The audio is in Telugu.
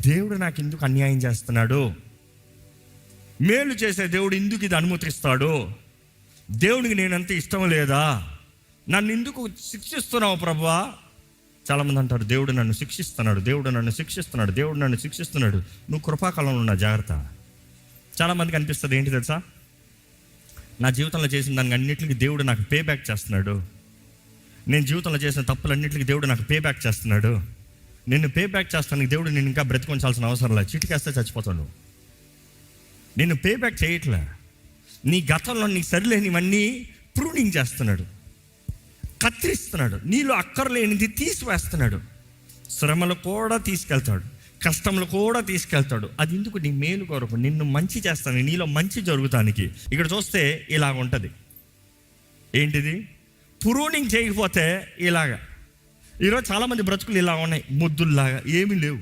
దేవుడు నాకు ఎందుకు అన్యాయం చేస్తున్నాడు? మేలు చేసే దేవుడు ఎందుకు ఇది అనుమతిస్తాడు? దేవుడికి నేనంత ఇష్టం లేదా? నన్ను ఎందుకు శిక్షిస్తున్నావు ప్రభా? చాలామంది అంటారు దేవుడు నన్ను శిక్షిస్తున్నాడు దేవుడు నన్ను శిక్షిస్తున్నాడు దేవుడు నన్ను శిక్షిస్తున్నాడు. నువ్వు కృపాకాలంలో ఉన్న జాగ్రత్త. చాలామందికి అనిపిస్తుంది ఏంటి తెలుసా? నా జీవితంలో చేసిన దానికి అన్నింటికి దేవుడు నాకు పే బ్యాక్ చేస్తున్నాడు. నేను జీవితంలో చేసిన తప్పులన్నింటికి దేవుడు నాకు పే బ్యాక్ చేస్తున్నాడు. నిన్ను పే బ్యాక్ చేస్తానికి దేవుడు నేను ఇంకా బ్రతికొంచాల్సిన అవసరం లేదు. చిటికేస్తే చచ్చిపోతాడు నిన్ను పే బ్యాక్ చేయట్లే. నీ గతంలో నీకు సరిలేనివన్నీ ప్రూనింగ్ చేస్తున్నాడు. కత్తిరిస్తున్నాడు. నీలో అక్కర్లేనిది తీసివేస్తున్నాడు. శ్రమలు కూడా తీసుకెళ్తాడు. కష్టములు కూడా తీసుకెళ్తాడు. అది ఎందుకు నీ మేలు కొరకు? నిన్ను మంచి చేస్తాను నీలో మంచి జరుగుతానికి. ఇక్కడ చూస్తే ఇలాగ ఉంటుంది ఏంటిది? ప్రూనింగ్ చేయకపోతే ఇలాగా. ఈరోజు చాలామంది బ్రతుకులు ఇలా ఉన్నాయి ముద్దుల్లాగా ఏమీ లేవు.